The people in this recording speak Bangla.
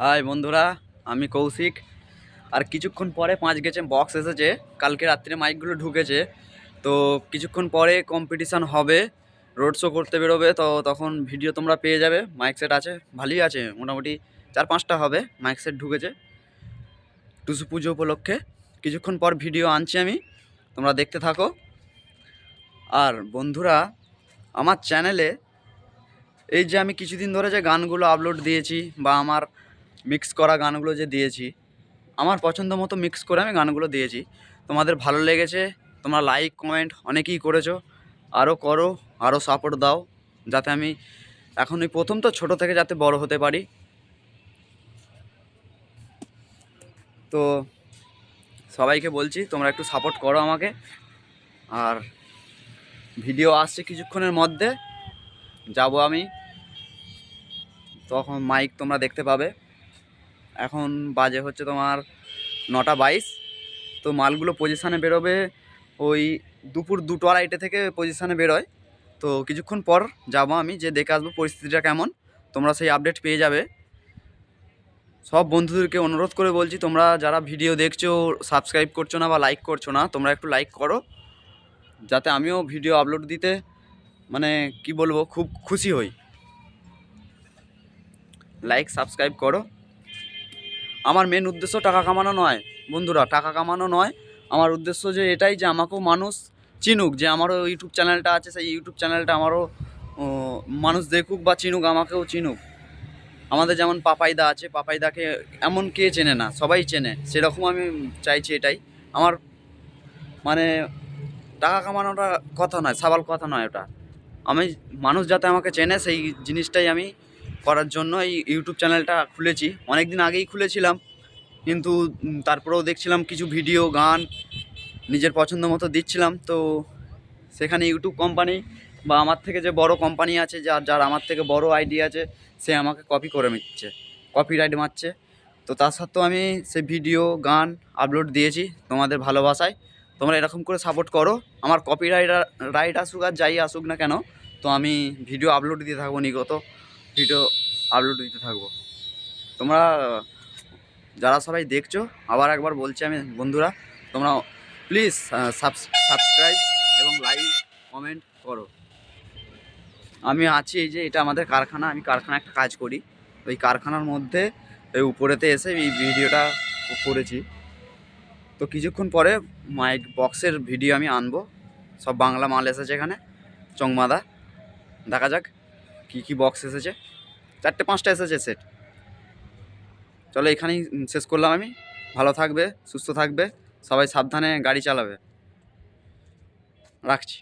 হাই বন্ধুরা, আমি কৌশিক। আর কিছুক্ষণ পরে পাঁচ গেছে বক্স এসেছে। কালকে রাত্রে মাইকগুলো ঢুকেছে। তো কিছুক্ষণ পরে কম্পিটিশান হবে। রোড শো করতে বেরোবে, তো তখন ভিডিও তোমরা পেয়ে যাবে। মাইক সেট আছে, ভালোই আছে। মোটামুটি চার পাঁচটা হবে মাইক সেট ঢুকেছে। টুসু পুজো উপলক্ষে। কিছুক্ষণ পর ভিডিও আনছি আমি। তোমরা দেখতে থাকো। আর বন্ধুরা, আমার চ্যানেলে এই যে আমি কিছুদিন ধরে যে গানগুলো আপলোড দিয়েছি বা আমার মিক্স করা গানগুলো যে দিয়েছি, আমার পছন্দ মতো মিক্স করে আমি গানগুলো দিয়েছি। তোমাদের ভালো লেগেছে, তোমরা লাইক কমেন্ট অনেকেই করেছ আরও করো আরও সাপোর্ট দাও, যাতে আমি এখন এই প্রথম তো ছোট থেকে যাতে বড় হতে পারি। তো সবাইকে বলছি, তোমরা একটু সাপোর্ট করো আমাকে। আর ভিডিও আসছে কিছুক্ষণের মধ্যে, যাব আমি। তখন মাইক তোমরা দেখতে পাবে। এখন বাজে হচ্ছে তোমার নটা বাইশ। তো মালগুলো পজিশানে বেরোবে ওই দুপুর দুটো আড়াইটে থেকে পজিশানে বেরোয়। তো কিছুক্ষণ পর যাব আমি, যে দেখে আসব পরিস্থিতিটা কেমন। তোমরা সেই আপডেট পেয়ে যাবে। সব বন্ধুদেরকে অনুরোধ করে বলছি, তোমরা যারা ভিডিও দেখছ সাবস্ক্রাইব করছ না বা লাইক করছ না, তোমরা একটু লাইক করো। যাতে আমিও ভিডিও আপলোড দিতে মানে কি বলব, খুব খুশি হই। লাইক সাবস্ক্রাইব করো। আমার মেন উদ্দেশ্য টাকা কামানো নয়। বন্ধুরা, টাকা কামানো নয়। আমার উদ্দেশ্য যে এটাই যে আমাকেও মানুষ চিনুক, যে আমারও ইউটিউব চ্যানেলটা আছে, সেই ইউটিউব চ্যানেলটা আমারও মানুষ দেখুক বা চিনুক, আমাকেও চিনুক। আমাদের যেমন পাপাইদা আছে, পাপাইদাকে এমন কে চেনে না, সবাই চেনে, সেরকম আমি চাইছি এটাই। আমার মানে টাকা কামানোটা কথা নয়, সাবাল কথা নয় ওটা। আমি, মানুষ যাতে আমাকে চেনে, সেই জিনিসটাই আমি করার জন্য এই ইউটিউব চ্যানেলটা খুলেছি। অনেক দিন আগেই খুলেছিলাম, কিন্তু তারপরেও দেখছিলাম কিছু ভিডিও গান নিজের পছন্দ মতো দিচ্ছিলাম। তো সেখানে ইউটিউব কোম্পানি বা আমার থেকে যে বড় কোম্পানি আছে, যার যার আমার থেকে বড় আইডি আছে, সে আমাকে কপি করে নিচ্ছে কপিরাইট মারছে। তো তার সত্ত্বেও আমি সে ভিডিও গান আপলোড দিয়েছি তোমাদের ভালোবাসায়। তোমরা এরকম করে সাপোর্ট করো। আমার কপিরাইট রাইট আসুক আর যাই আসুক না কেন, তো আমি ভিডিও আপলোড দিতে থাকব নিগত। ভিডিও আপলোড দিতে থাকব। তোমরা, যারা সবাই দেখছ, আবার একবার বলছি আমি বন্ধুরা, তোমরা প্লিজ সাবস্ক্রাইব এবং লাইক কমেন্ট করো। আমি আছি এই যে, এটা আমাদের কারখানা, আমি কারখানা একটা কাজ করি। ওই কারখানার মধ্যে ওই উপরেতে এসে এই ভিডিওটা করেছি। তো কিছুক্ষণ পরে মাইক বক্সের ভিডিও আমি আনব। সব বাংলা মাল এসেছে এখানে, চংমাদা। দেখা যাক। কী কী বক্স এসেছে? চারটে, পাঁচটা এসেছে সেট চলো এখানেই শেষ করলাম আমি। ভালো থাকবে, সুস্থ থাকবে, সবাই সাবধানে গাড়ি চালাবে। রাখছি।